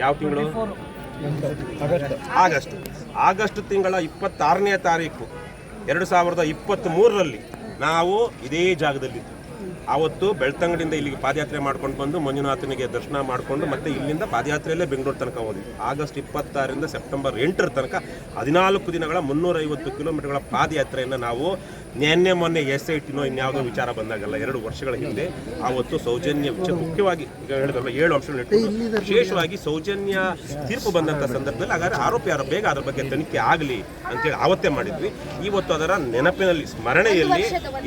ಯಾವ ತಿಂಗಳು? August. August ತಿಂಗಳ ಇಪ್ಪತ್ತಾರನೇ ತಾರೀಕು, ಎರಡು ಸಾವಿರದ ಇಪ್ಪತ್ತ್ ಮೂರರಲ್ಲಿ ನಾವು ಇದೇ ಜಾಗದಲ್ಲಿದ್ದು ಆವತ್ತು ಬೆಳ್ತಂಗಡಿಯಿಂದ ಇಲ್ಲಿಗೆ ಪಾದಯಾತ್ರೆ ಮಾಡ್ಕೊಂಡು ಬಂದು ಮಂಜುನಾಥನಿಗೆ ದರ್ಶನ ಮಾಡಿಕೊಂಡು ಮತ್ತೆ ಇಲ್ಲಿಂದ ಪಾದಯಾತ್ರೆಯಲ್ಲೇ ಬೆಂಗಳೂರು ತನಕ ಹೋದ್ವಿ. ಆಗಸ್ಟ್ ಇಪ್ಪತ್ತಾರರಿಂದ ಸೆಪ್ಟೆಂಬರ್ ಎಂಟರ ತನಕ ಹದಿನಾಲ್ಕು ದಿನಗಳ ಮುನ್ನೂರೈವತ್ತು ಕಿಲೋಮೀಟರ್ಗಳ ಪಾದಯಾತ್ರೆಯನ್ನು ನಾವು ನಿನ್ನೆ ಮೊನ್ನೆ ಎಸ್ ಐ ಟಿನೋ ಇನ್ಯಾವುದೋ ವಿಚಾರ ಬಂದಾಗಲ್ಲ ಎರಡು ವರ್ಷಗಳ ಹಿಂದೆ ಆವತ್ತು ಸೌಜನ್ಯ ವಿಚಾರ ಮುಖ್ಯವಾಗಿ ಈಗ ಹೇಳಿದ್ರಲ್ಲ ಏಳು ಅಂಶಗಳು ಇಟ್ಟು ವಿಶೇಷವಾಗಿ ಸೌಜನ್ಯ ತೀರ್ಪು ಬಂದಂಥ ಸಂದರ್ಭದಲ್ಲಿ ಹಾಗಾದ್ರೆ ಆರೋಪಿ ಯಾರು ಬೇಗ ಅದರ ಬಗ್ಗೆ ತನಿಖೆ ಆಗಲಿ ಅಂತೇಳಿ ಆವತ್ತೇ ಮಾಡಿದ್ವಿ. ಇವತ್ತು ಅದರ ನೆನಪಿನಲ್ಲಿ ಸ್ಮರಣೆಯಲ್ಲಿ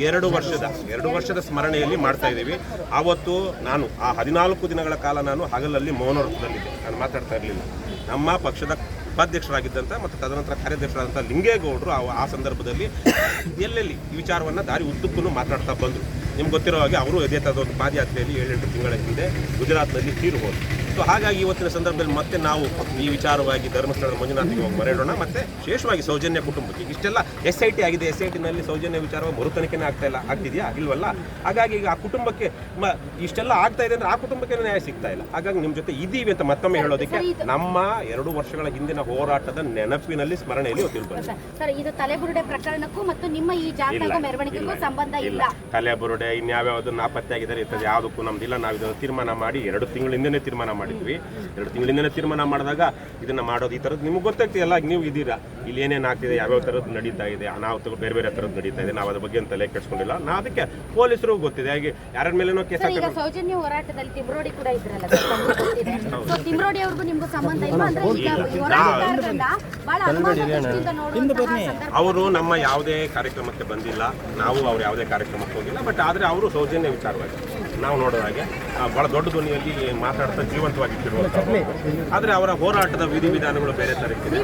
ಎರಡು ವರ್ಷದ ಎರಡು ವರ್ಷದ ಸ್ಮರಣೆಯಲ್ಲಿ ಮಾಡ್ತಾ ಇದ್ದೀವಿ. ಆವತ್ತು ನಾನು ಆ ಹದಿನಾಲ್ಕು ದಿನಗಳ ಕಾಲ ನಾನು ಹಗಲಲ್ಲಿ ಮೌನವ್ರತದಲ್ಲಿದ್ದೆ ನಾನು ಮಾತಾಡ್ತಾ ಇರಲಿಲ್ಲ. ನಮ್ಮ ಪಕ್ಷದ ಉಪಾಧ್ಯಕ್ಷರಾಗಿದ್ದಂಥ ಮತ್ತು ತದನಂತರ ಕಾರ್ಯಾಧ್ಯಕ್ಷರಾದಂಥ ಲಿಂಗೇಗೌಡರು ಆ ಸಂದರ್ಭದಲ್ಲಿ ಎಲ್ಲೆಲ್ಲಿ ಈ ವಿಚಾರವನ್ನು ದಾರಿ ಉದ್ದಕ್ಕೂ ಮಾತನಾಡ್ತಾ ಬಂದರು. ನಿಮ್ಗೆ ಗೊತ್ತಿರೋ ಹಾಗೆ ಅವರು ಥರದ ಒಂದು ಪಾದಯಾತ್ರೆಯಲ್ಲಿ ಏಳೆಂಟು ತಿಂಗಳ ಹಿಂದೆ ಗುಜರಾತ್ನಲ್ಲಿ ತೀರು ಹೋದರು. ಸೊ ಹಾಗಾಗಿ ಇವತ್ತಿನ ಸಂದರ್ಭದಲ್ಲಿ ಮತ್ತೆ ನಾವು ಈ ವಿಚಾರವಾಗಿ ಧರ್ಮಸ್ಥಳದ ಮಂಜುನಾಥಿಗೆ ಹೋಗಿ ಮರೆಯೋಣ ಮತ್ತೆ ವಿಶೇಷವಾಗಿ ಸೌಜನ್ಯ ಕುಟುಂಬಕ್ಕೆ. ಇಷ್ಟೆಲ್ಲ ಎಸ್ ಐ ಟಿ ಆಗಿದೆ. ಎಸ್ ಐ ಟಿನಲ್ಲಿ ಸೌಜನ್ಯ ವಿಚಾರವಾಗಿ ಮರು ತನಿಖೆನೇ ಆಗ್ತಾ ಇಲ್ಲ ಆಗ್ತಿದೆಯಾ? ಇಲ್ವಲ್ಲ ಹಾಗಾಗಿ ಈಗ ಆ ಕುಟುಂಬಕ್ಕೆ ಮ ಇಷ್ಟೆಲ್ಲ ಆಗ್ತಾ ಇದೆ ಅಂದ್ರೆ ಆ ಕುಟುಂಬಕ್ಕೆ ನ್ಯಾಯ ಸಿಗ್ತಾ ಇಲ್ಲ. ಹಾಗಾಗಿ ನಿಮ್ಮ ಜೊತೆ ಇದೀವಿ ಅಂತ ಮತ್ತೊಮ್ಮೆ ಹೇಳೋದಕ್ಕೆ ನಮ್ಮ ಎರಡು ವರ್ಷಗಳ ಹಿಂದಿನ ಹೋರಾಟದ ನೆನಪಿನಲ್ಲಿ ಸ್ಮರಣೆಯಲ್ಲಿ ಸರ್ ಇದು ತಲೆಬುರುಡೆ ಪ್ರಕರಣಕ್ಕೂ ಮತ್ತು ನಿಮ್ಮ ಈ ಮೆರವಣಿಗೆಗೂ ಸಂಬಂಧ ಇಲ್ಲ. ತಲೆಬುರುಡೆ ಇನ್ಯಾವ್ಯಾವ್ದು ನಾಪತ್ತೆ ಆಗಿದ್ದಾರೆ ಇಂಥದ್ದು ಯಾವುದಕ್ಕೂ ನಮ್ದಿಲ್ಲ. ನಾವು ಇದನ್ನು ತೀರ್ಮಾನ ಮಾಡಿ ಎರಡು ತಿಂಗಳಿಂದನೇ ತೀರ್ಮಾನ ಮಾಡಿದ್ವಿ. ಎರಡು ತಿಂಗಳಿಂದನೇ ತೀರ್ಮಾನ ಮಾಡಿದಾಗ ಇದನ್ನ ಮಾಡೋದು ಈ ಥರದ್ದು ನಿಮ್ಗೆ ಗೊತ್ತಾಗ್ತಿದೆಯಲ್ಲ ನೀವು ಇದ್ದೀರಾ? ಇಲ್ಲಿ ಏನೇನು ಆಗ್ತಿದೆ ಯಾವ್ಯಾವ ಥರದ್ದು ನಡೀತಾ ಇದೆ ಅನಾಹುತಗಳು ಬೇರೆ ಬೇರೆ ಥರದ್ದು ನಡೀತಾ ಇದೆ ನಾವು ಅದ್ರ ಬಗ್ಗೆ ಅಂತ ತಲೆ ಕೆಡಿಸ್ಕೊಂಡಿಲ್ಲ. ನಾ ಅದಕ್ಕೆ ಪೊಲೀಸರು ಗೊತ್ತಿದೆ ಹಾಗೆ ಯಾರ ಮೇಲೇನೋ ಕೇಸ್ ಈಗ ಸೌಜನ್ಯ ಹೋರಾಟದಲ್ಲಿ ತಿಮ್ರೋಡಿ ಕೂಡ ಇದ್ರಲ್ಲ ಸರ್, ತಮ್ಗೂ ಗೊತ್ತಿದೆ ಸೊ ತಿಮ್ರೋಡಿ ಅವ್ರಿಗೂ ನಿಮ್ಗೂ ಸಂಬಂಧ ಇಲ್ಲ ಅಂದ್ರೆ ಈಗ ಈ ಬಹಳ ಅನುಮಾನದ ದೃಷ್ಟಿಯಿಂದ ನೋಡುವಂತಹ ಸಂದರ್ಭ ಅವರು ನಮ್ಮ ಯಾವುದೇ ಕಾರ್ಯಕ್ರಮಕ್ಕೆ ಬಂದಿಲ್ಲ. ನಾವು ಅವ್ರು ಯಾವುದೇ ಕಾರ್ಯಕ್ರಮಕ್ಕೆ ಹೋಗಿಲ್ಲ ಬಟ್ ಆದರೆ ಅವರು ಸೌಜನ್ಯ ವಿಚಾರವಾಗಿ. ನಾವು ನೋಡೋ ಹಾಗೆ ಬಹಳ ದೊಡ್ಡ ಧ್ವನಿಯಲ್ಲಿ ಮಾತಾಡ್ತಾ ಜೀವಂತವಾಗಿಟ್ಟಿರುವಂಥವ್ರು. ಆದರೆ ಅವರ ಹೋರಾಟದ ವಿಧಿವಿಧಾನಗಳು ಬೇರೆ ಥರ ಇದೆ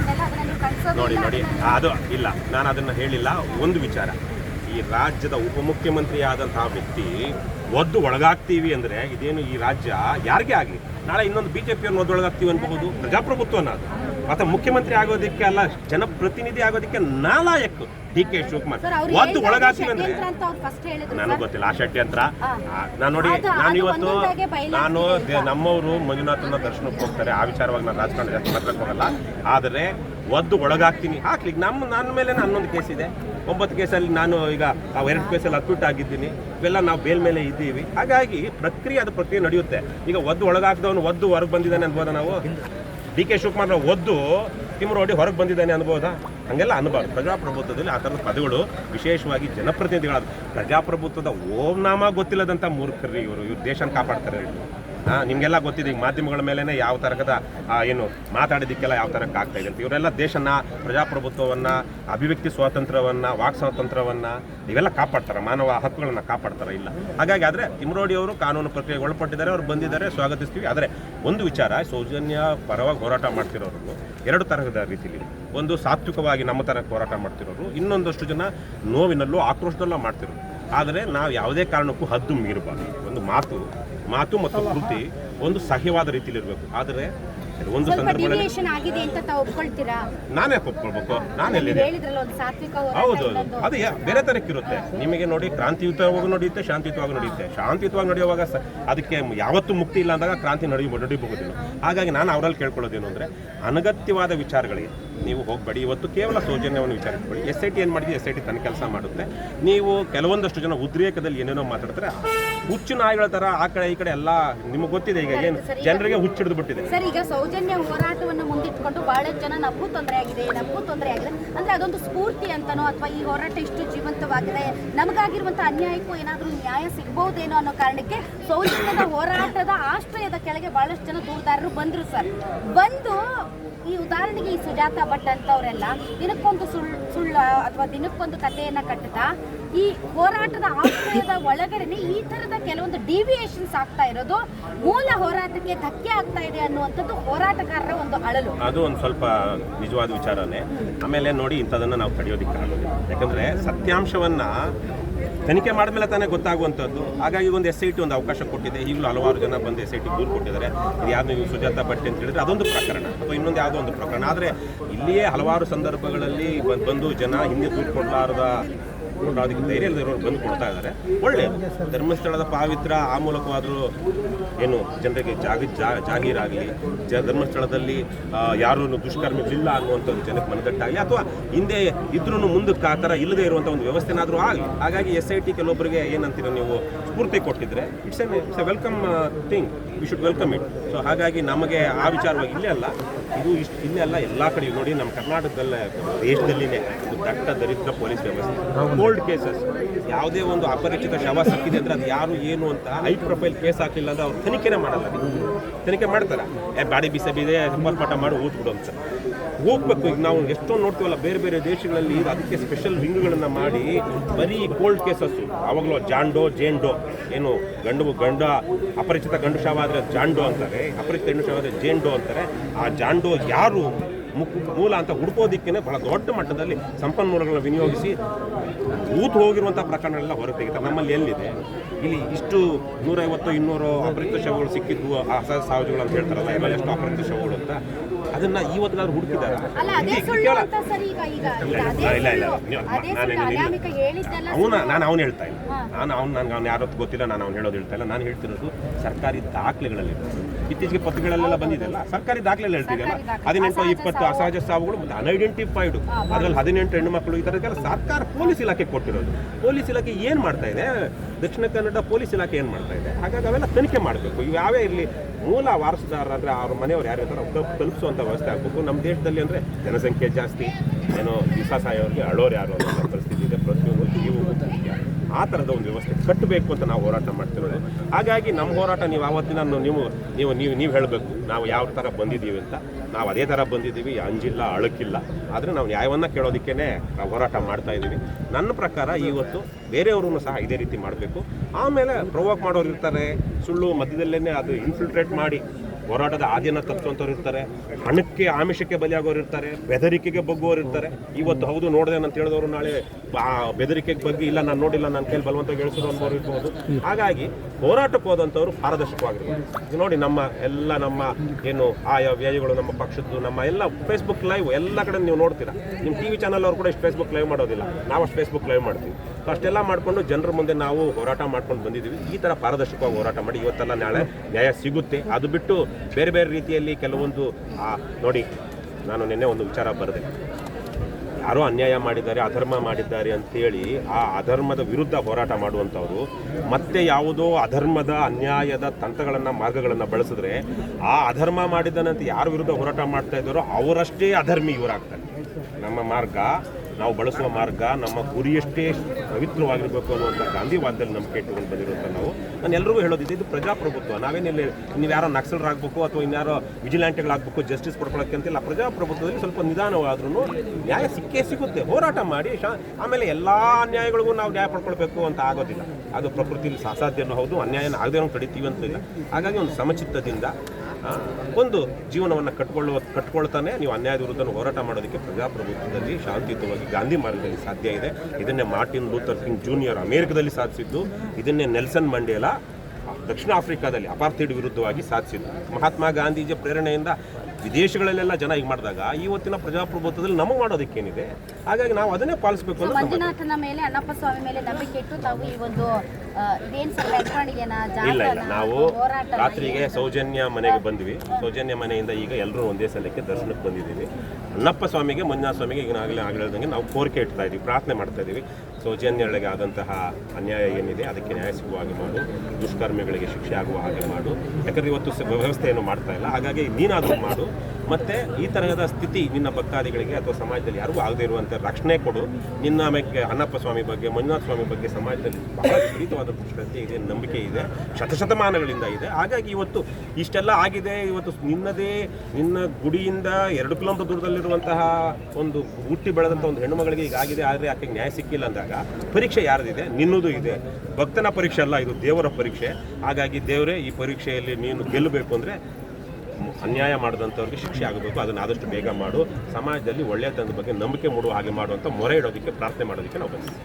ಇಲ್ಲ ಅದನ್ನ ನೀವು ಖಂಡಿಸೋದು ನೋಡಿ ನೋಡಿ ಅದು ಇಲ್ಲ. ನಾನು ಅದನ್ನು ಹೇಳಿಲ್ಲ ಒಂದು ವಿಚಾರ. ಈ ರಾಜ್ಯದ ಉಪಮುಖ್ಯಮಂತ್ರಿ ಆದಂತಹ ವ್ಯಕ್ತಿ ಒದ್ದು ಒಳಗಾಗ್ತೀವಿ ಅಂದರೆ ಇದೇನು ಈ ರಾಜ್ಯ ಯಾರಿಗೆ ಆಗಲಿ? ನಾಳೆ ಇನ್ನೊಂದು ಬಿ ಜೆ ಪಿಯನ್ನು ಒದ್ದೊಳಗಾಗ್ತೀವಿ ಅನ್ಬಹುದು ಪ್ರಜಾಪ್ರಭುತ್ವನ ಅದು. ಅಥವಾ ಮುಖ್ಯಮಂತ್ರಿ ಆಗೋದಕ್ಕೆ ಅಲ್ಲ ಜನಪ್ರತಿನಿಧಿ ಆಗೋದಕ್ಕೆ ನಾಲಾಯಕ್ ಡಿ ಕೆ ಶಿವಕುಮಾರ್. ಒಂದು ಒಳಗಾಗ್ತೀವಿ ಅಂದ್ರೆ. ನನಗೆ ಗೊತ್ತಿಲ್ಲ ಆ ಷಡ್ಯಂತ್ರ ಅಂತ ನಾನು ನೋಡಿ ನಾನು ಇವತ್ತು ನಾನು ನಮ್ಮವರು ಮಂಜುನಾಥನ ದರ್ಶನಕ್ಕೆ ಹೋಗ್ತಾರೆ. ಆ ವಿಚಾರವಾಗಿ ನಾನು ರಾಜಕಾರಣ ಜಾಸ್ತಿ ಮಾತಾಡಕ್ಕೆ ಹೋಗಲ್ಲ. ಆದರೆ ಒದ್ದು ಒಳಗಾಗ್ತೀನಿ. ಹಾಕ್ಲಿಕ್ಕೆ ನಮ್ಮ ನನ್ನ ಮೇಲೆ ಹನ್ನೊಂದು ಕೇಸ್ ಇದೆ. ಒಂಬತ್ತು ಕೇಸಲ್ಲಿ ನಾನು ಈಗ ಎರಡು ಕೇಸಲ್ಲಿ ಅಕ್ವಿಟ್ ಆಗಿದ್ದೀನಿ. ಇವೆಲ್ಲ ನಾವು ಬೇಲ್ ಮೇಲೆ ಇದ್ದೀವಿ. ಹಾಗಾಗಿ ಪ್ರಕ್ರಿಯೆ ಅದು ಪ್ರಕ್ರಿಯೆ ನಡೆಯುತ್ತೆ. ಈಗ ಒದ್ದು ಒಳಗಾಗ್ದವನು ಒದ್ದು ಹೊರಗೆ ಬಂದಿದ್ದಾನೆ ಅನ್ಬೋದ ನಾವು ಡಿ ಕೆ ಶಿವಕುಮಾರ್ ಒದ್ದು ತಿಮ್ಮರೋಡಿ ಹೊರಗೆ ಬಂದಿದ್ದಾನೆ ಅನ್ಬೋದಾ? ಹಂಗೆಲ್ಲ ಅನ್ಬಾರ್ದು. ಪ್ರಜಾಪ್ರಭುತ್ವದಲ್ಲಿ ಆ ಥರದ ಪದಗಳು ವಿಶೇಷವಾಗಿ ಜನಪ್ರತಿನಿಧಿಗಳಾದ ಪ್ರಜಾಪ್ರಭುತ್ವದ ಓಂ ನಾಮ ಗೊತ್ತಿಲ್ಲದಂಥ ಮೂರ್ಖರಿ ಇವರು. ಇವ್ರು ದೇಶನ ಕಾಪಾಡ್ತಾರೆ. ನಿಮಗೆಲ್ಲ ಗೊತ್ತಿದೆ ಈಗ ಮಾಧ್ಯಮಗಳ ಮೇಲೇ ಯಾವ ತರಹದ ಏನು ಮಾತಾಡೋದಕ್ಕೆಲ್ಲ ಯಾವ ತರಕ್ಕೆ ಆಗ್ತಾ ಇದೆ ಅಂತ. ಇವರೆಲ್ಲ ದೇಶನ ಪ್ರಜಾಪ್ರಭುತ್ವವನ್ನು, ಅಭಿವ್ಯಕ್ತಿ ಸ್ವಾತಂತ್ರ್ಯವನ್ನು, ವಾಕ್ ಸ್ವಾತಂತ್ರ್ಯವನ್ನು, ಇವೆಲ್ಲ ಕಾಪಾಡ್ತಾರೆ, ಮಾನವ ಹಕ್ಕುಗಳನ್ನು ಕಾಪಾಡ್ತಾರೆ ಇಲ್ಲ. ಹಾಗಾಗಿ ಆದರೆ ತಿಮ್ರೋಡಿ ಅವರು ಕಾನೂನು ಪ್ರಕ್ರಿಯೆಗೆ ಒಳಪಟ್ಟಿದ್ದಾರೆ, ಅವ್ರು ಬಂದಿದ್ದಾರೆ, ಸ್ವಾಗತಿಸ್ತೀವಿ. ಆದರೆ ಒಂದು ವಿಚಾರ, ಸೌಜನ್ಯ ಪರವಾಗಿ ಹೋರಾಟ ಮಾಡ್ತಿರೋರು ಎರಡು ತರಹದ ರೀತಿಯಲ್ಲಿ ಒಂದು ಸಾತ್ವಿಕವಾಗಿ ನಮ್ಮ ಥರ ಹೋರಾಟ ಮಾಡ್ತಿರೋರು, ಇನ್ನೊಂದಷ್ಟು ಜನ ನೋವಿನಲ್ಲೂ ಆಕ್ರೋಶದಲ್ಲೂ ಮಾಡ್ತಿರೋರು. ಆದರೆ ನಾವು ಯಾವುದೇ ಕಾರಣಕ್ಕೂ ಹದ್ದು ಮೀರಬಾರ್ದು. ಒಂದು ಮಾತು ಮಾತು ಮತ್ತು ಕೃತಿ ಒಂದು ಸಹ್ಯವಾದ ರೀತಿಯಲ್ಲಿ ಇರಬೇಕು ಆದರೆ ಒಂದು ಸಂದರ್ಭದಲ್ಲಿ ಸಂದರ್ಭಗಳಲ್ಲಿ ನಾನೇ ಒಪ್ಕೊಳ್ಬೇಕು? ನಾನು ನೀವು ಎಲ್ಲಿದೆ? ಹೇಳಿದ್ರಲ್ಲ ಒಂದು ಸಾತ್ವಿಕ ಹೋರಾಟ ಹೌದು ಅದೇ ಬೇರೆ ತರಕ್ಕಿರುತ್ತೆ. ನಿಮಗೆ ನೋಡಿ ಕ್ರಾಂತಿಯುತವಾಗಿ ನಡೆಯುತ್ತೆ ಶಾಂತಿಯುತವಾಗಿ ನಡೆಯುತ್ತೆ. ಶಾಂತಿಯುತವಾಗಿ ನಡೆಯುವಾಗ ಅದಕ್ಕೆ ಯಾವತ್ತೂ ಮುಕ್ತಿ ಇಲ್ಲ ಅಂದಾಗ ಕ್ರಾಂತಿ ನಡೆಯ ನಡಿಬಹುದಿಲ್ಲ ಹಾಗಾಗಿ ನಾನು ಅವರಲ್ಲಿ ಕೇಳ್ಕೊಳ್ಳೋದೇನು ಅಂದರೆ ಅನಗತ್ಯವಾದ ವಿಚಾರಗಳಿಗೆ ನೀವು ಹೋಗಬೇಡಿ. ಇವತ್ತು ಕೇವಲ ಸೌಜನ್ಯವನ್ನು ವಿಚಾರಿಸ್ಕೊಳ್ಳಿ. ಎಸ್ ಐ ಟಿ ಏನು ಮಾಡಿದ್ವಿ? ಎಸ್ ಐ ಟಿ ತನ್ನ ಕೆಲಸ ಮಾಡುತ್ತೆ. ನೀವು ಕೆಲವೊಂದಷ್ಟು ಜನ ಉದ್ರೇಕದಲ್ಲಿ ಏನೇನೋ ಮಾತಾಡ್ತಾರೆ. ಹುಚ್ಚು ನಾಯಿಗಳ ಥರ ಆ ಕಡೆ ಈ ಕಡೆ ಎಲ್ಲ ನಿಮಗೆ ಗೊತ್ತಿದೆ ಈಗ ಏನು? ಜನರಿಗೆ ಹುಚ್ಚಿಡಿದು ಬಿಟ್ಟಿದೆ. ಸರ್ ಈಗ ಸೌಜನ್ಯ ಹೋರಾಟವನ್ನು ಮುಂದಿಟ್ಕೊಂಡು ಬಹಳಷ್ಟು ಜನ ನಮಗೂ ತೊಂದರೆ ಆಗಿದೆ. ನಮಗೂ ತೊಂದರೆ ಆಗಿದೆ. ಅಂದ್ರೆ ಅದೊಂದು ಸ್ಫೂರ್ತಿ ಅಂತನೋ ಅಥವಾ ಈ ಹೋರಾಟ ಇಷ್ಟು ಜೀವಂತವಾಗಿದೆ? ನಮಗಾಗಿರುವಂತ ಅನ್ಯಾಯಕ್ಕೂ ಏನಾದರೂ ನ್ಯಾಯ ಸಿಗಬಹುದೇನೋ ಅನ್ನೋ ಕಾರಣಕ್ಕೆ ಸೌಜನ್ಯದ ಹೋರಾಟದ ಆಶ್ರಯದ ಕೆಳಗೆ ಬಹಳಷ್ಟು ಜನ ದೂರದಾರರು ಬಂದ್ರು ಸರ್. ಬಂದು ಈ ಉದಾಹರಣೆಗೆ ಈ ಸುಜಾತ ಭಟ್ ಅಂತವರೆಲ್ಲ ದಿನಕ್ಕೊಂದು ಸುಳ್ಳು ಸುಳ್ಳು ಅಥವಾ ದಿನಕ್ಕೊಂದು ಕಥೆಯನ್ನ ಕಟ್ಟುತ್ತಾ, ಈ ಹೋರಾಟದ ಆಶ್ರಯದ ಒಳಗಡೆನೆ ಈ ತರದ ಕೆಲವೊಂದು ಡಿವಿಯೇಷನ್ಸ್ ಆಗ್ತಾ ಇರೋದು, ಮೂಲ ಹೋರಾಟಕ್ಕೆ ಧಕ್ಕೆ ಆಗ್ತಾ ಇದೆ ಅನ್ನುವಂಥದ್ದು ಹೋರಾಟಗಾರರ ಒಂದು ಅಳಲು. ಅದು ಒಂದು ಸ್ವಲ್ಪ ನಿಜವಾದ ವಿಚಾರನೇ. ಆಮೇಲೆ ನೋಡಿ ಇಂಥದನ್ನು ನಾವು ತಡೆಯೋದಿಕ್ಕಾಗಲ್ಲ ಯಾಕಂದರೆ ಸತ್ಯಾಂಶವನ್ನು ತನಿಖೆ ಮಾಡಿದ್ಮೇಲೆ ತಾನೇ ಗೊತ್ತಾಗುವಂಥದ್ದು. ಹಾಗಾಗಿ ಒಂದು ಎಸ್ ಐ ಟಿ ಒಂದು ಅವಕಾಶ ಕೊಟ್ಟಿದೆ. ಈಗಲೂ ಹಲವಾರು ಜನ ಬಂದು ಎಸ್ ಐ ಟಿ ದೂರು ಕೊಟ್ಟಿದ್ದಾರೆ. ಇದು ಯಾವುದು ನೀವು ಸುಜಾತ ಭಟ್ ಅಂತ ಹೇಳಿದ್ರೆ ಅದೊಂದು ಪ್ರಕರಣ. ಅಥವಾ ಇನ್ನೊಂದು ಯಾವುದೋ ಒಂದು ಪ್ರಕರಣ. ಆದರೆ ಇಲ್ಲಿಯೇ ಹಲವಾರು ಸಂದರ್ಭಗಳಲ್ಲಿ ಬಂದು ಜನ ಹಿಂದೆ ದೂರು ಕೊಡಲಾರದ ನೋಡ್ರಿ ಅದಕ್ಕೆ ಧೈರ್ಯ ಇಲ್ಲದವರು ಬಂದು ಕೊಡ್ತಾ ಇದ್ದಾರೆ. ಒಳ್ಳೆ ಧರ್ಮಸ್ಥಳದ ಪಾವಿತ್ರ, ಆ ಮೂಲಕವಾದರೂ ಏನು ಜನರಿಗೆ ಜಾಗ ಜಾಗೀರಾಗಲಿ, ಜ, ಧರ್ಮಸ್ಥಳದಲ್ಲಿ ಯಾರೂ ದುಷ್ಕರ್ಮಿಗಳಿಲ್ಲ ಅನ್ನುವಂಥದ್ದು ಜನಕ್ಕೆ ಮನದಟ್ಟಾಗಲಿ, ಅಥವಾ ಹಿಂದೆ ಇದ್ರೂ ಮುಂದಕ್ಕೆ ಆ ಥರ ಇಲ್ಲದೆ ಇರುವಂಥ ಒಂದು ವ್ಯವಸ್ಥೆನಾದರೂ ಆಗಲಿ, ಹಾಗಾಗಿ ಎಸ್ ಐ ಟಿ ಕೆಲವೊಬ್ಬರಿಗೆ ಏನಂತೀರ ನೀವು ಸ್ಫೂರ್ತಿ ಕೊಟ್ಟಿದ್ರೆ it's and it's a welcome thing we should welcome it so ಹಾಗಾಗಿ ನಮಗೆ ಆ ವಿಚಾರವಾಗಿ ಇಲ್ಲೇ ಅಲ್ಲ. ಇದು ಇಷ್ಟು ಇಲ್ಲೇ ಅಲ್ಲ ಎಲ್ಲ ಕಡೆ ನೋಡಿ ನಮ್ಮ ಕರ್ನಾಟಕದಲ್ಲೇ ದೇಶದಲ್ಲಿನೇ ಒಂದು ದಟ್ಟ ದರಿದ್ರ ಪೊಲೀಸ್ ವ್ಯವಸ್ಥೆ. ಕೋಲ್ಡ್ ಕೇಸಸ್ ಯಾವುದೇ ಒಂದು ಅಪರಿಚಿತ ಶವ ಸಿಕ್ಕಿದೆ ಅಂದರೆ ಅದು ಯಾರು ಏನು ಅಂತ ಹೈ ಪ್ರೊಫೈಲ್ ಕೇಸ್ ಹಾಕಲಿಲ್ಲ ಅಂದರೆ ಅವ್ರು ತನಿಖೆನೇ ಮಾಡಲ್ಲ. ತನಿಖೆ ಮಾಡ್ತಾರೆ? ಏ ಬಾಡಿ ಬಿಸಬಿದೆ ಬಿದೆ ಪಾಠ ಮಾಡಿ ಊದ್ಬಿಡು ಅಂತ. ಹೋಗ್ಬೇಕು. ಈಗ ನಾವು ಎಷ್ಟೋ ನೋಡ್ತೀವಲ್ಲ, ಬೇರೆ ಬೇರೆ ದೇಶಗಳಲ್ಲಿ ಅದಕ್ಕೆ ಸ್ಪೆಷಲ್ ವಿಂಗ್ಗಳನ್ನು ಮಾಡಿ ಬರೀ ಕೋಲ್ಡ್ ಕೇಸಸ್ಸು ಆವಾಗಲೂ ಜಾಂಡೋ, ಜೇಂಡೋ. ಏನು ಗಂಡು ಗಂಡ, ಅಪರಿಚಿತ ಗಂಡು ಶವ ಆದರೆ ಜಾಂಡೋ ಅಂತಾರೆ, ಅಪರಿಚಿತ ಗಂಡು ಶವ ಆದರೆ ಜೇಂಡೋ ಅಂತಾರೆ. ಆ ಜಾಂಡೋ ಯಾರು ಮೂಲ ಅಂತ ಹುಡುಕೋದಿಕ್ಕೇ ಬಹಳ ದೊಡ್ಡ ಮಟ್ಟದಲ್ಲಿ ಸಂಪನ್ಮೂಲಗಳನ್ನ ವಿನಿಯೋಗಿಸಿ ಊತ್ ಹೋಗಿರುವಂಥ ಪ್ರಕರಣಗಳೆಲ್ಲ ಹೊರತೆಗಿತ ನಮ್ಮಲ್ಲಿ ಎಲ್ಲಿದೆ? ಇಲ್ಲಿ ಇಷ್ಟು ನೂರೈವತ್ತು ಇನ್ನೂರು ಅಪರಿತ ಶವಗಳು ಸಿಕ್ಕಿದ್ವು ಸಹ ಸಾವಿರಗಳು ಅಂತ ಹೇಳ್ತಾರಲ್ಲ ಎಲ್ಲ ಎಷ್ಟು ಅಪರಿತ ಶವಗಳು ಅಂತ. ಅದನ್ನ ಇವತ್ತಿನಾದ್ರು ಹುಡುಕಿದ್ದಾರೆ? ಇಲ್ಲ, ಇಲ್ಲ, ಅವನ ನಾನು ಅವನು ಹೇಳ್ತಾ ಇಲ್ಲ ನಾನು ಅವ್ನು ನನಗೆ ಅವ್ನು ಯಾರತ್ತು ಗೊತ್ತಿಲ್ಲ ನಾನು ಅವ್ನು ಹೇಳೋದು ಹೇಳ್ತಾ ಇಲ್ಲ. ನಾನು ಹೇಳ್ತಿರೋದು ಸರ್ಕಾರಿ ದಾಖಲೆಗಳಲ್ಲಿ ಇತ್ತೀಚೆಗೆ ಬಂದಿದೆ ಅಲ್ಲ ಸರ್ಕಾರಿ ದಾಖಲೆಲ್ಲ ಹೇಳ್ತಿದೆಯಲ್ಲ. ಹದಿನೆಂಟು ಇಪ್ಪತ್ತು. ಅಸಹಜ ಸಾವುಗಳು ಅನ್ಐಡೆಂಟಿಫೈಡ್ ಅದರಲ್ಲಿ ಹದಿನೆಂಟು ಹೆಣ್ಣು ಮಕ್ಕಳು ಈ ಥರದ್ದೆಲ್ಲ ಸರ್ಕಾರ ಪೊಲೀಸ್ ಇಲಾಖೆ ಕೊಟ್ಟಿರೋದು. ಪೊಲೀಸ್ ಇಲಾಖೆ ಏನು ಮಾಡ್ತಾ ಇದೆ? ದಕ್ಷಿಣ ಕನ್ನಡ ಪೊಲೀಸ್ ಇಲಾಖೆ ಏನು ಮಾಡ್ತಾ ಇದೆ? ಹಾಗಾಗಿ ಅವೆಲ್ಲ ತನಿಖೆ ಮಾಡಬೇಕು. ಇವು ಯಾವೇ ಇರಲಿ ಮೂಲ ವಾರಸುದಾರ ಅಂದರೆ ಅವ್ರ ಮನೆಯವ್ರು ಯಾರು ಇರ್ತಾರೋ ಅವ್ರು ತಲುಪಿಸುವಂಥ ವ್ಯವಸ್ಥೆ ಆಗಬೇಕು. ನಮ್ಮ ದೇಶದಲ್ಲಿ ಅಂದರೆ ಜನಸಂಖ್ಯೆ ಜಾಸ್ತಿ. ಏನೋ ದಿವಸ ಸಾಯೋರಿಗೆ ಅಳೋರು ಯಾರು ಅನ್ನೋ ಪರಿಸ್ಥಿತಿ ಆ ಥರದ ಒಂದು ವ್ಯವಸ್ಥೆ ಕಟ್ಟಬೇಕು ಅಂತ ನಾವು ಹೋರಾಟ ಮಾಡ್ತಿರೋದು ಹಾಗಾಗಿ ನಮ್ಮ ಹೋರಾಟ ನೀವು ಆವತ್ತಿನ ನೀವು ನೀವು ನೀವು ನೀವು ಹೇಳಬೇಕು. ನಾವು ಯಾವ ಥರ ಬಂದಿದ್ದೀವಿ ಅಂತ. ನಾವು ಅದೇ ಥರ ಬಂದಿದ್ದೀವಿ. ಅಂಜಿಲ್ಲ, ಅಳಕಿಲ್ಲ. ಆದರೆ ನಾವು ನ್ಯಾಯವನ್ನು ಕೇಳೋದಕ್ಕೇ ನಾವು ಹೋರಾಟ ಮಾಡ್ತಾ ಇದ್ದೀವಿ. ನನ್ನ ಪ್ರಕಾರ ಇವತ್ತು ಬೇರೆಯವ್ರೂ ಸಹ ಇದೇ ರೀತಿ ಮಾಡಬೇಕು. ಆಮೇಲೆ ಪ್ರೊವೋಕ್ ಮಾಡೋರು ಇರ್ತಾರೆ ಸುಳ್ಳು ಮಧ್ಯದಲ್ಲೇ ಅದು ಇನ್ಫಿಲ್ಟ್ರೇಟ್ ಮಾಡಿ ಹೋರಾಟದ ಆದಿಯನ್ನು ತಪ್ಪಿಸುವಂಥವ್ರು ಇರ್ತಾರೆ, ಹಣಕ್ಕೆ ಆಮಿಷಕ್ಕೆ ಬಲಿಯಾಗೋರು ಇರ್ತಾರೆ, ಬೆದರಿಕೆಗೆ ಬಗ್ಗುವವರು ಇರ್ತಾರೆ. ಇವತ್ತು ಹೌದು, ನೋಡಿದೆ ಅಂತ ಹೇಳಿದವರು ನಾಳೆ ಬೆದರಿಕೆಗೆ ಬಗ್ಗೆ, ಇಲ್ಲ, ನಾನು ನೋಡಿಲ್ಲ ನನ್ನ ಕೈಲಿ ಬಲವಂತ ಗಳಿಸೋದು ಅನ್ನೋರು ಇರ್ಬೋದು. ಹಾಗಾಗಿ ಹೋರಾಟಕ್ಕೆ ಹೋದಂಥವ್ರು ಪಾರದರ್ಶಕವಾಗಿರ್ಬೋದು. ನೋಡಿ ನಮ್ಮ ಎಲ್ಲ ನಮ್ಮ ಏನು ಆಯಾ ವ್ಯಯಗಳು, ನಮ್ಮ ಪಕ್ಷದ್ದು, ನಮ್ಮ ಎಲ್ಲ ಫೇಸ್ಬುಕ್ ಲೈವ್ ಎಲ್ಲ ಕಡೆ ನೀವು ನೋಡ್ತೀರಾ. ನಿಮ್ಮ ಟಿ ವಿ ಚಾನಲ್ ಅವರು ಕೂಡ ಇಷ್ಟು ಫೇಸ್ಬುಕ್ ಲೈವ್ ಮಾಡೋದಿಲ್ಲ. ನಾವು ಅಷ್ಟು ಫೇಸ್ಬುಕ್ ಲೈವ್ ಮಾಡ್ತೀವಿ. ಅಷ್ಟೆಲ್ಲ ಮಾಡಿಕೊಂಡು ಜನರ ಮುಂದೆ ನಾವು ಹೋರಾಟ ಮಾಡ್ಕೊಂಡು ಬಂದಿದ್ದೀವಿ. ಈ ಥರ ಪಾರದರ್ಶಕವಾಗಿ ಹೋರಾಟ ಮಾಡಿ ಇವತ್ತೆಲ್ಲ ನಾಳೆ ನ್ಯಾಯ ಸಿಗುತ್ತೆ. ಅದು ಬಿಟ್ಟು ಬೇರೆ ಬೇರೆ ರೀತಿಯಲ್ಲಿ ಕೆಲವೊಂದು ನೋಡಿ, ನಾನು ನಿನ್ನೆ ಒಂದು ವಿಚಾರ ಬರೆದೆ. ಯಾರೋ ಅನ್ಯಾಯ ಮಾಡಿದ್ದಾರೆ, ಅಧರ್ಮ ಮಾಡಿದ್ದಾರೆ ಅಂತೇಳಿ ಆ ಅಧರ್ಮದ ವಿರುದ್ಧ ಹೋರಾಟ ಮಾಡುವಂಥವ್ರು, ಮತ್ತೆ ಯಾವುದೋ ಅಧರ್ಮದ, ಅನ್ಯಾಯದ ತಂತ್ರಗಳನ್ನು, ಮಾರ್ಗಗಳನ್ನು ಬಳಸಿದ್ರೆ ಆ ಅಧರ್ಮ ಮಾಡಿದ್ದಾನಂತ ಯಾರ ವಿರುದ್ಧ ಹೋರಾಟ ಮಾಡ್ತಾ ಇದ್ದಾರೋ ಅವರಷ್ಟೇ ಅಧರ್ಮಿ ಇವರಾಗ್ತಾರೆ. ನಮ್ಮ ಮಾರ್ಗ ನಾವು ಬಳಸುವ ಮಾರ್ಗ ನಮ್ಮ ಗುರಿಯಷ್ಟೇ ಪವಿತ್ರವಾಗಿರಬೇಕು ಅನ್ನುವಂಥ ಗಾಂಧಿವಾದದಲ್ಲಿ ನಂಬಿಕೆ ಇಟ್ಟುಕೊಂಡು ಬಂದಿರುವಂಥ ನಾವು. ನಾನು ಎಲ್ಲರಿಗೂ ಹೇಳೋದಿದೆ, ಇದು ಪ್ರಜಾಪ್ರಭುತ್ವ. ನಾವೇನಿಲ್ಲ ನೀವು ಯಾರೋ ನಕ್ಸಲರಾಗಬೇಕು ಅಥವಾ ಇನ್ಯಾರೋ ವಿಜಿಲೆಂಟ್ಗಳಾಗಬೇಕು, ಜಸ್ಟಿಸ್ ಪಡ್ಕೊಳ್ಳೋಕ್ಕೆ ಅಂತಿಲ್ಲ. ಪ್ರಜಾಪ್ರಭುತ್ವದಲ್ಲಿ ಸ್ವಲ್ಪ ನಿಧಾನವಾದ್ರೂ ನ್ಯಾಯ ಸಿಕ್ಕೇ ಸಿಗುತ್ತೆ. ಹೋರಾಟ ಮಾಡಿ, ಶಾ ಆಮೇಲೆ ಎಲ್ಲ ಅನ್ಯಾಯಗಳಿಗೂ ನಾವು ನ್ಯಾಯ ಪಡ್ಕೊಳ್ಬೇಕು ಅಂತ ಆಗೋದಿಲ್ಲ. ಅದು ಪ್ರಕೃತಿಯಲ್ಲಿ ಅಸಾಧ್ಯನೂ ಹೌದು, ಅನ್ಯಾಯನ ಆಗದೇನೋ ಕಡಿತೀವಿ ಅಂತಿಲ್ಲ ಹಾಗಾಗಿ ಒಂದು ಸಮಚಿತ್ತದಿಂದ ಒಂದು ಜೀವನವನ್ನು ಕಟ್ಕೊಳ್ಳುವ, ಕಟ್ಕೊಳ್ತಾನೆ, ನೀವು ಅನ್ಯಾಯದ ವಿರುದ್ಧ ಹೋರಾಟ ಮಾಡೋದಕ್ಕೆ ಪ್ರಜಾಪ್ರಭುತ್ವದಲ್ಲಿ ಶಾಂತಿಯುತವಾಗಿ ಗಾಂಧಿ ಮಾರ್ಗದಲ್ಲಿ ಸಾಧ್ಯ ಇದೆ. ಇದನ್ನೇ ಮಾರ್ಟಿನ್ ಲೂಥರ್ ಕಿಂಗ್ ಜೂನಿಯರ್ ಅಮೆರಿಕದಲ್ಲಿ ಸಾಧಿಸಿದ್ದು. ಇದನ್ನೇ ನೆಲ್ಸನ್ ಮಂಡೇಲಾ ದಕ್ಷಿಣ ಆಫ್ರಿಕಾದಲ್ಲಿ ಅಪಾರ್ಥಿಡ್ ವಿರುದ್ಧವಾಗಿ ಸಾಧಿಸಿದ್ದು ಮಹಾತ್ಮ ಗಾಂಧೀಜಿಯ ಪ್ರೇರಣೆಯಿಂದ ವಿದೇಶಗಳಲ್ಲೆಲ್ಲ ಜನ ಈಗ ಮಾಡಿದಾಗ ಇವತ್ತಿನ ಪ್ರಜಾಪ್ರಭುತ್ವದಲ್ಲಿ ನಮಗೆ ಮಾಡೋದಕ್ಕೇನಿದೆ? ಹಾಗಾಗಿ ನಾವು ಅದನ್ನೇ ಪಾಲಿಸಬೇಕು ಅಂತ ಮಂಜುನಾಥನ ಮೇಲೆ ಅಣ್ಣಪ್ಪ ಸ್ವಾಮಿ ಮೇಲೆ ನಂಬಿಕೆ ಇಟ್ಟು ತಾವು ಈ ಒಂದು ಇಲ್ಲ ಇಲ್ಲ. ನಾವು ರಾತ್ರಿಗೆ ಸೌಜನ್ಯ ಮನೆಗೆ ಬಂದ್ವಿ. ಸೌಜನ್ಯ ಮನೆಯಿಂದ ಈಗ ಎಲ್ಲರೂ ಒಂದೇ ಸಲಕ್ಕೆ ದರ್ಶನಕ್ಕೆ ಬಂದಿದ್ದೀವಿ. ಅಣ್ಣಪ್ಪ ಸ್ವಾಮಿಗೆ ಮಂಜುನಾಥ ಸ್ವಾಮಿಗೆ ಈಗ ಆಗಲೇ ಆಗಲೇ ಹೇಳ್ದಂಗೆ ನಾವು ಕೋರಿಕೆ ಇಡ್ತಾ ಇದ್ದೀವಿ ಪ್ರಾರ್ಥನೆ ಮಾಡ್ತಾ ಇದ್ದೀವಿ. ಸೌಜನ್ಯಗಳಿಗೆ ಆದಂತಹ ಅನ್ಯಾಯ ಏನಿದೆ ಅದಕ್ಕೆ ನ್ಯಾಯ ಸಿಗುವ ಹಾಗೆ ಮಾಡು. ದುಷ್ಕರ್ಮಿಗಳಿಗೆ ಶಿಕ್ಷೆ ಆಗುವ ಹಾಗೆ ಮಾಡು. ಯಾಕಂದ್ರೆ ಇವತ್ತು ವ್ಯವಸ್ಥೆಯನ್ನು ಮಾಡ್ತಾ ಇಲ್ಲ. ಹಾಗಾಗಿ ನೀನಾದರೂ ಮಾಡು. ಮತ್ತೆ ಈ ತರಹದ ಸ್ಥಿತಿ ನಿನ್ನ ಭಕ್ತಾದಿಗಳಿಗೆ ಅಥವಾ ಸಮಾಜದಲ್ಲಿ ಯಾರಿಗೂ ಆಗದೇ ಇರುವಂತೆ ರಕ್ಷಣೆ ಕೊಡು. ನಿನ್ನ ಆಮೇಲೆ ಅಣ್ಣಪ್ಪ ಸ್ವಾಮಿ ಬಗ್ಗೆ, ಮಂಜುನಾಥ ಸ್ವಾಮಿ ಬಗ್ಗೆ ಸಮಾಜದಲ್ಲಿ ಬಹಳ ವಿಪರೀತವಾದ ಶ್ರದ್ಧೆ ಇದೆ, ನಂಬಿಕೆ ಇದೆ, ಶತಶತಮಾನಗಳಿಂದ ಇದೆ. ಹಾಗಾಗಿ ಇವತ್ತು ಇಷ್ಟೆಲ್ಲ ಆಗಿದೆ. ಇವತ್ತು ನಿನ್ನದೇ, ನಿನ್ನ ಗುಡಿಯಿಂದ ಎರಡು ಕಿಲೋಮೀಟರ್ ದೂರದಲ್ಲಿರುವಂತಹ ಒಂದು ಹುಟ್ಟಿ ಬೆಳೆದಂಥ ಒಂದು ಹೆಣ್ಣು ಮಗಳಿಗೆ ಈಗ ಆಗಿದೆ. ಆದರೆ ಆಕೆಗೆ ನ್ಯಾಯ ಸಿಕ್ಕಿಲ್ಲ ಅಂದಾಗ ಪರೀಕ್ಷೆ ಯಾರ್ದಿದೆ? ನಿನ್ನದು ಇದೆ. ಭಕ್ತನ ಪರೀಕ್ಷೆ ಅಲ್ಲ, ಇದು ದೇವರ ಪರೀಕ್ಷೆ. ಹಾಗಾಗಿ ದೇವರೇ, ಈ ಪರೀಕ್ಷೆಯಲ್ಲಿ ನೀನು ಗೆಲ್ಲಬೇಕು ಅಂದರೆ ಅನ್ಯಾಯ ಮಾಡಿದಂಥವ್ರಿಗೆ ಶಿಕ್ಷೆ ಆಗಬೇಕು, ಅದನ್ನು ಆದಷ್ಟು ಬೇಗ ಮಾಡು, ಸಮಾಜದಲ್ಲಿ ಒಳ್ಳೆಯತನದ ಬಗ್ಗೆ ನಂಬಿಕೆ ಮೂಡುವ ಹಾಗೆ ಮಾಡುವಂಥ ಮೊರೆ ಇಡೋದಕ್ಕೆ ಪ್ರಾರ್ಥನೆ ಮಾಡೋದಕ್ಕೆ ನಾವು ಬಂದಿದ್ದೀವಿ